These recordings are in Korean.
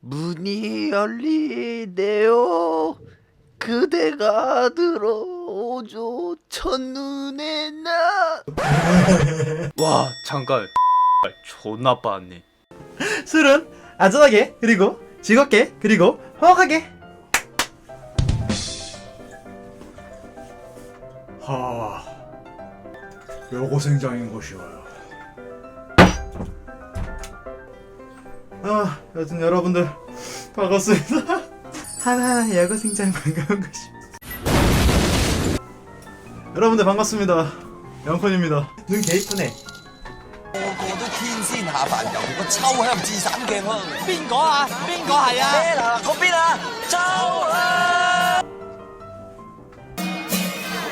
문이 열리네요. 그대가 들어오죠. 첫눈에 나. 와 잠깐 존나 빠았네 술은 안전하게 그리고 즐겁게 그리고 허하게 하 여고생장인 것이어요 아 여튼 여러분들 반갑습니다 하나하나 여고생장 반가운 것이 여러분들 반갑습니다 영콘입니다 눈 개이쁘네 個個都天仙下凡，由個秋香至散鏡香。邊個啊？邊個係啊？咩嗱？嗰邊啊？秋香。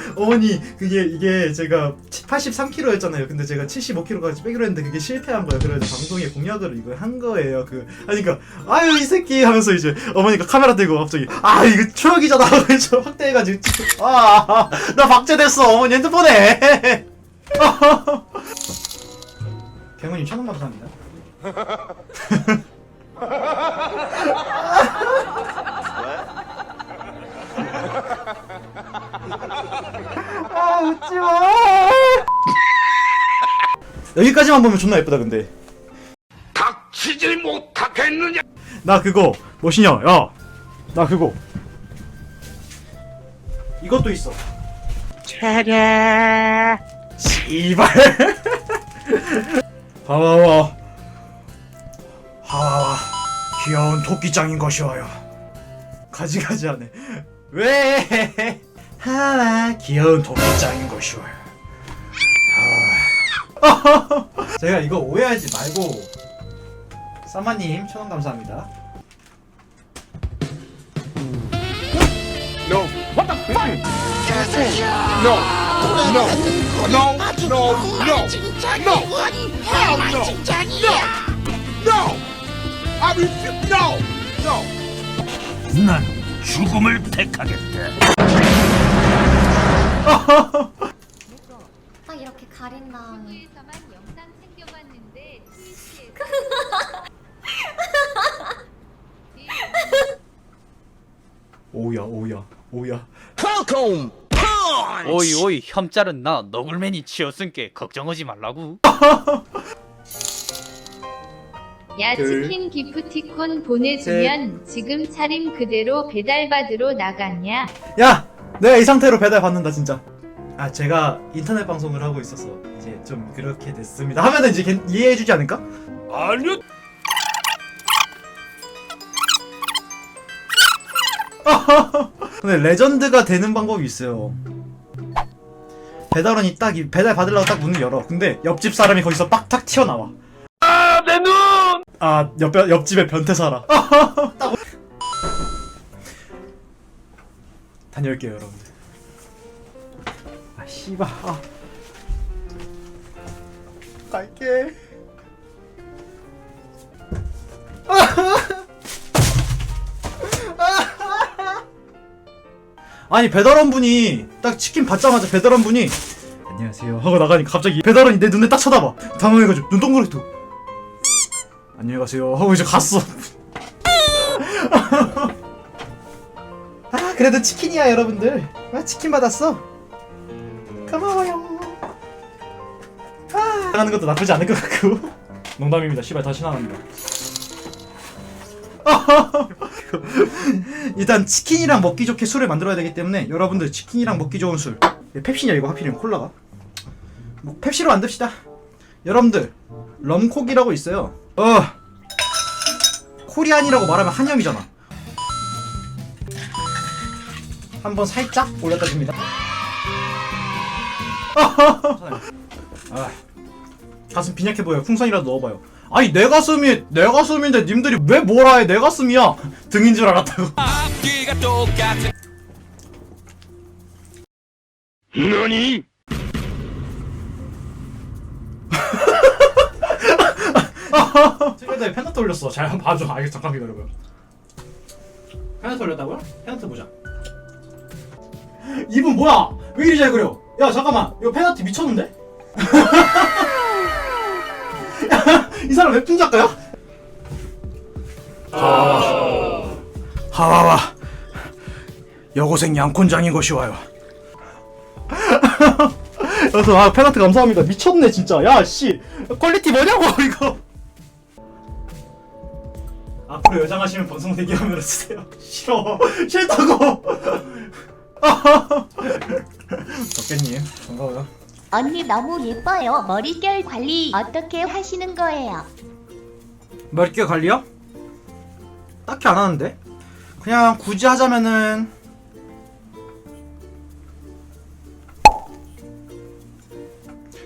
어머니 그게 이게 제가 83kg였잖아요. 근데 제가 75kg까지 빼기로 했는데 그게 실패한 거예요. 그래서 방송에 공약으로 이걸 한 거예요. 그 하니까 아유 이 새끼 하면서 이제 어머니가 카메라 들고 갑자기 아 이거 추억이잖아. 그래서 확대해가지고 아나 박제됐어. 어머니 핸드폰에. 경훈님 천원 감사합니다. 아 웃지 마. 여기까지만 보면 존나 예쁘다 근데. 닥치지 못하겠느냐? 나 그거 뭐시냐? 야, 나 그거. 이것도 있어. 차례. 씨발. 하와와. 하와와. 귀여운 토끼짱인 것이어요. 가지가지하네. 왜? 하와 귀여운 토끼짱인 것이어요. 하와. 제가 이거 오해하지 말고 사마님 천원 감사합니다. No. What the fuck? No. No. No. No. No. No. Hell no. No. No. I refuse. No. No. 난 죽음을 택하겠다. 딱 이렇게 가린 다음에. 에서만 영상 챙겨봤는데 트위치에서 오야 오야 오야. 오이 오이 혐짤은 나 너굴맨이 치었으니까 걱정하지 말라고. 야 둘, 치킨 기프티콘 보내주면 지금 차림 그대로 배달받으러 나갔냐? 야, 내가 이 상태로 배달 받는다 진짜. 아 제가 인터넷 방송을 하고 있어서 이제 좀 그렇게 됐습니다. 하면은 이제 걔- 이해해 주지 않을까? 아니요. 근데 레전드가 되는 방법이 있어요. 배달원이 딱 이 배달 받으려고 딱 문을 열어. 근데 옆집 사람이 거기서 빡탁 튀어나와. 아, 내 눈. 아, 옆, 옆집에 변태 살아. 딱. 다녀올게요, 여러분들. 아, 씨발. 아. 갈게. 아니, 배달원 분이 딱 치킨 받자마자 배달원 분이 안녕하세요 하고 나가니까 갑자기 배달원이 내 눈에 딱 쳐다봐. 당황해가지고 눈 동그랗게 뜨고 안녕히 가세요 하고 이제 갔어 아 그래도 치킨이야 여러분들. 아 치킨 받았어. 고마워요. 아. 하는 것도 나쁘지 않을 것 같고. 농담입니다. 씨발 다시 나갑니다. 일단 치킨이랑 먹기 좋게 술을 만들어야 되기 때문에 여러분들 치킨이랑 먹기 좋은 술. 펩시냐 이거 하필이면 콜라가? 뭐 펩시로 만듭시다. 여러분들 럼콕이라고 있어요. 어. 코리안이라고 말하면 한염이잖아 한번 살짝 올렸다 줍니다. 아, 가슴 빈약해 보여. 풍선이라도 넣어봐요. 아니 내 가슴이 내 가슴인데 님들이 왜 뭐라 해? 내 가슴이야. 등인 줄 알았다고. 너니? 책에다가 펜트 올렸어. 잘 한번 봐줘. 알겠어. 잠깐 기다려봐요. 펜트 올렸다고요? 펜트 보자. 이분 뭐야? 왜 이리 잘 그려? 야 잠깐만. 이거 펜트 미쳤는데? 야, 이 사람 웹툰 작가야? 하와와 여고생 양콘장인 것이 와요. 그래서 아 펜트 감사합니다. 미쳤네 진짜. 야 씨. 퀄리티 뭐냐고 이거. 앞으로 여장하시면 방송 대기하면 쓰세요. 싫어. 싫다고. 덕계님 반가워요. 언니 너무 예뻐요. 머릿결 관리 어떻게 하시는 거예요? 머릿결 관리요? 딱히 안 하는데. 그냥 굳이 하자면은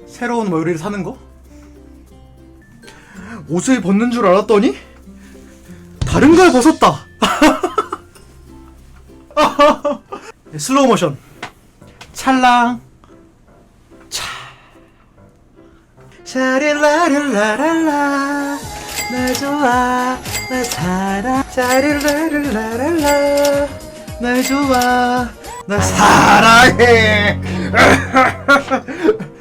새로운 머리를 사는 거? 옷을 벗는 줄 알았더니 다른 걸 벗었다. 슬로우 모션. 찰랑. 차. 샤릴라릴라랄라. 날 좋아. 날 사랑. 샤릴라릴라랄라. 날 좋아. 날 사랑해.